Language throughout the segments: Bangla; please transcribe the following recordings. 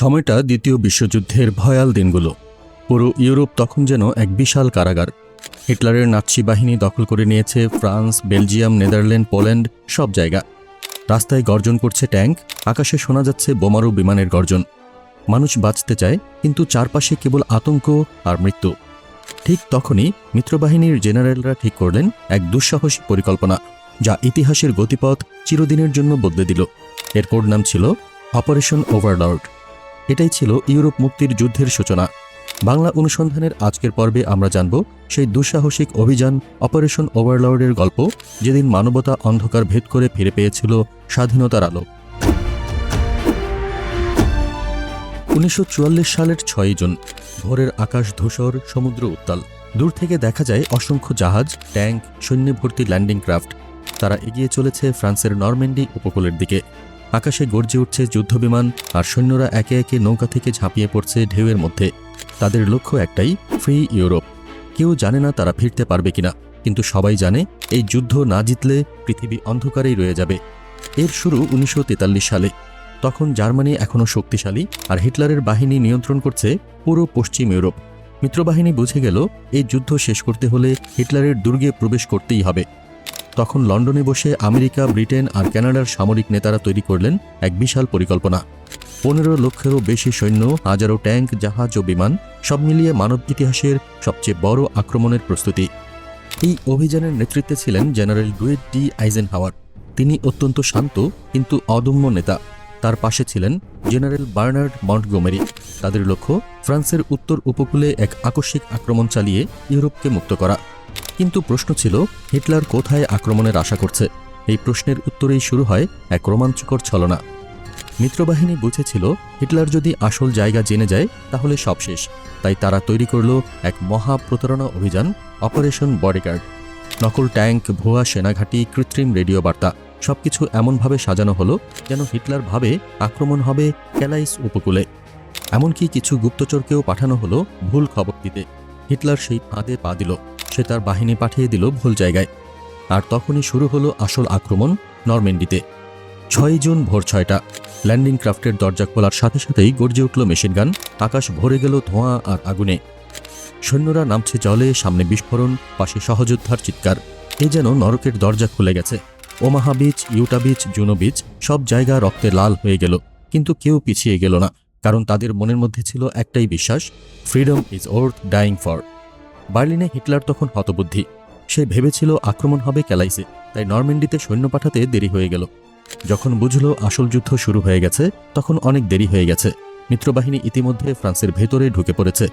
সময়টা দ্বিতীয় বিশ্বযুদ্ধের ভয়াল দিনগুলো। পুরো ইউরোপ তখন যেন এক বিশাল কারাগার। হিটলারের নাৎসি বাহিনী দখল করে নিয়েছে ফ্রান্স, বেলজিয়াম, নেদারল্যান্ড, পোল্যান্ড, সব জায়গা। রাস্তায় গর্জন করছে ট্যাঙ্ক, আকাশে শোনা যাচ্ছে বোমারু বিমানের গর্জন। মানুষ বাঁচতে চায়, কিন্তু চারপাশে কেবল আতঙ্ক আর মৃত্যু। ঠিক তখনই মিত্রবাহিনীর জেনারেলরা ঠিক করলেন এক দুঃসাহসী পরিকল্পনা, যা ইতিহাসের গতিপথ চিরদিনের জন্য বদলে দিল। এর কোড নাম ছিল অপারেশন ওভারলর্ড। এটাই ছিল ইউরোপ মুক্তির যুদ্ধের সূচনা। বাংলা অনুসন্ধানের আজকের পর্বে আমরা জানব সেই দুঃসাহসিক অভিযান অপারেশন ওভারলর্ডের গল্প, যেদিন মানবতা অন্ধকার ভেদ করে ফিরে পেয়েছিল স্বাধীনতার আলো। উনিশশো চুয়াল্লিশ সালের ছয়ই জুন, ভোরের আকাশ ধূসর, সমুদ্র উত্তাল। দূর থেকে দেখা যায় অসংখ্য জাহাজ, ট্যাঙ্ক সৈন্য ভর্তি ল্যান্ডিং ক্রাফট। তারা এগিয়ে চলেছে ফ্রান্সের নরম্যান্ডি উপকূলের দিকে। আকাশে গর্জে উঠছে যুদ্ধবিমান আর সৈন্যরা একে একে নৌকা থেকে ঝাঁপিয়ে পড়ছে ঢেউয়ের মধ্যে। তাদের লক্ষ্য একটাই, ফ্রি ইউরোপ। কেউ জানে না তারা ফিরতে পারবে কিনা, কিন্তু সবাই জানে এই যুদ্ধ না জিতলে পৃথিবী অন্ধকারেই রয়ে যাবে। এর শুরু উনিশশো তেতাল্লিশ সালে। তখন জার্মানি এখনও শক্তিশালী আর হিটলারের বাহিনী নিয়ন্ত্রণ করছে পুরো পশ্চিম ইউরোপ। মিত্রবাহিনী বুঝে গেল, এই যুদ্ধ শেষ করতে হলে হিটলারের দুর্গে প্রবেশ করতেই হবে। তখন লন্ডনে বসে আমেরিকা, ব্রিটেন আর কানাডার সামরিক নেতারা তৈরি করলেন এক বিশাল পরিকল্পনা। পনেরো লক্ষেরও বেশি সৈন্য, হাজারো ট্যাঙ্ক, জাহাজ ও বিমান সব মিলিয়ে মানব ইতিহাসের সবচেয়ে বড় আক্রমণের প্রস্তুতি। এই অভিযানের নেতৃত্বে ছিলেন জেনারেল ডুয়েট ডি আইজেন হাওয়ার তিনি অত্যন্ত শান্ত কিন্তু অদম্য নেতা। তার পাশে ছিলেন জেনারেল বার্নার্ড মন্টগোমেরি। তাদের লক্ষ্য ফ্রান্সের উত্তর উপকূলে এক আকস্মিক আক্রমণ চালিয়ে ইউরোপকে মুক্ত করা। কিন্তু প্রশ্ন ছিল, হিটলার কোথায় আক্রমণের আশা করছে? এই প্রশ্নের উত্তরেই শুরু হয় এক রোমাঞ্চকর ছলনা। মিত্রবাহিনী বুঝেছিল, হিটলার যদি আসল জায়গা জেনে যায়, তাহলে সব শেষ। তাই তারা তৈরি করল এক মহা প্রতারণা অভিযান, অপারেশন বডিগার্ড। নকল ট্যাঙ্ক, ভুয়া সেনাঘাঁটি, কৃত্রিম রেডিও বার্তা, সবকিছু এমনভাবে সাজানো হলো যেন হিটলার ভাবে আক্রমণ হবে ক্যালাইস উপকূলে। এমনকি কিছু গুপ্তচরকেও পাঠানো হলো ভুল খবর দিতে। হিটলার সেই ফাঁদে পা দিল। সে তার বাহিনী পাঠিয়ে দিল ভুল জায়গায়। আর তখনই শুরু হলো আসল আক্রমণ নরমেন্ডিতে। ছয় জুন ভোর ছয়টা। ল্যান্ডিং ক্রাফটের দরজা খোলার সাথে সাথেই গর্জে উঠল মেশিন গান। আকাশ ভরে গেল ধোঁয়া আর আগুনে। সৈন্যরা নামছে জলে, সামনে বিস্ফোরণ, পাশে সহযোদ্ধার চিৎকার। এ যেন নরকের দরজা খুলে গেছে। Omaha beach, Utah beach, Juno beach, সব জায়গা রক্তে লাল হয়ে গেল। কিন্তু কেউ পিছিয়ে গেল না। কারণ তাদের মনের মধ্যে ছিল একটাই বিশ্বাস freedom is worth dying for বার্লিনে Hitler তখন হতবুদ্ধি। সে ভেবেছিল আক্রমণ হবে ক্যালাইসে, তাই নরম্যান্ডিতে সৈন্য পাঠাতে দেরি হয়ে গেল। যখন বুঝল আসল যুদ্ধ শুরু হয়ে গেছে, তখন অনেক দেরি হয়ে গেছে। মিত্রবাহিনী ইতিমধ্যে ফ্রান্সের ভেতরে ঢুকে পড়েছে।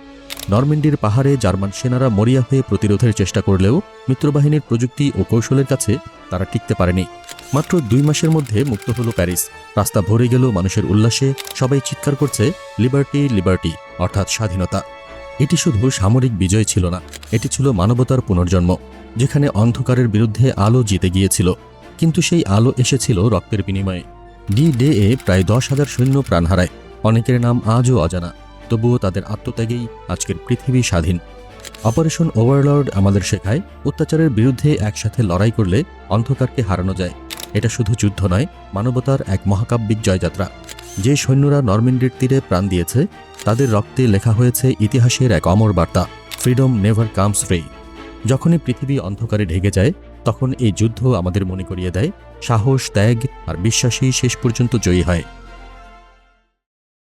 নরম্যান্ডির পাহাড়ে জার্মান সেনারা মরিয়া হয়ে প্রতিরোধের চেষ্টা করলেও মিত্রবাহিনীর প্রযুক্তি ও কৌশলের কাছে তারা টিকতে পারেনি। মাত্র দুই মাসের মধ্যে মুক্ত হলো প্যারিস। রাস্তা ভরে গেল মানুষের উল্লাসে, সবাই চিৎকার করছে, লিবার্টি লিবার্টি, অর্থাৎ স্বাধীনতা। এটি শুধু সামরিক বিজয় ছিল না, এটি ছিল মানবতার পুনর্জন্ম, যেখানে অন্ধকারের বিরুদ্ধে আলো জিতে গিয়েছিল। কিন্তু সেই আলো এসেছিল রক্তের বিনিময়ে। ডি ডে এ প্রায় দশ হাজার সৈন্য প্রাণ হারায়। অনেকের নাম আজও অজানা। তবুও তাদের আত্মত্যাগেই আজকের পৃথিবী স্বাধীন। অপারেশন ওভারলর্ড আমাদের শেখায়, অত্যাচারের বিরুদ্ধে একসাথে লড়াই করলে অন্ধকারকে হারানো যায়। এটা শুধু যুদ্ধ নয়, মানবতার এক মহাকাব্যিক জয়যাত্রা। যে সৈন্যরা নরম্যান্ডির তীরে প্রাণ দিয়েছে, তাদের রক্তে লেখা হয়েছে ইতিহাসের এক অমর বার্তা ফ্রিডম নেভার কামস ফ্রি যখনই পৃথিবী অন্ধকারে ঢেকে যায়, তখন এই যুদ্ধ আমাদের মনে করিয়ে দেয়, সাহস, ত্যাগ আর বিশ্বাসী শেষ পর্যন্ত জয়ী হয়।